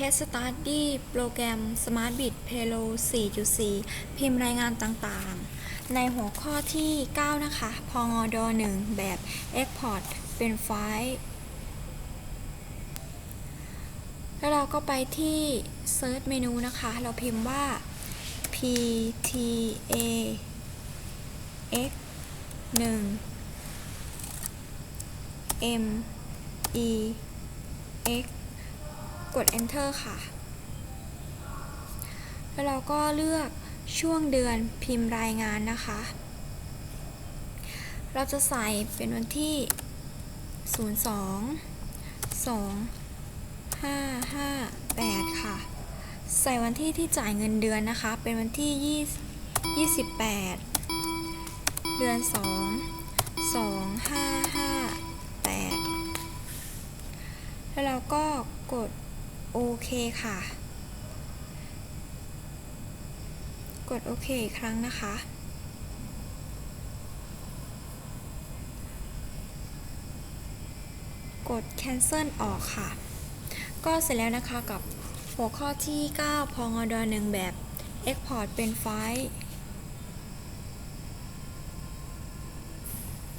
Case Study โปรแกรม SmartBit Payload 4.4 พิมพ์รายงานต่างๆ ในหัวข้อที่ 9 นะคะ พองอด1 แบบ Export เป็นไฟล์ แล้วเราก็ไปที่ Search เมนูนะคะ เราพิมพ์ว่า PTA X 1 M E X ด enter ค่ะ แล้วเราก็เลือกช่วงเดือนพิมพ์รายงานนะคะ เราจะใส่เป็นวันที่ 02 2 5 5 8 ค่ะ ใส่วันที่ที่จ่ายเงินเดือนนะคะ เป็นวันที่20 28เดือน 2 2 5 5 8 แล้วเราก็กด โอเคค่ะ กดโอเคอีกครั้งนะคะ กด cancel ออกค่ะ ก็เสร็จแล้วนะคะกับหัวข้อที่ 9 พองดอ1แบบ export เป็นไฟล์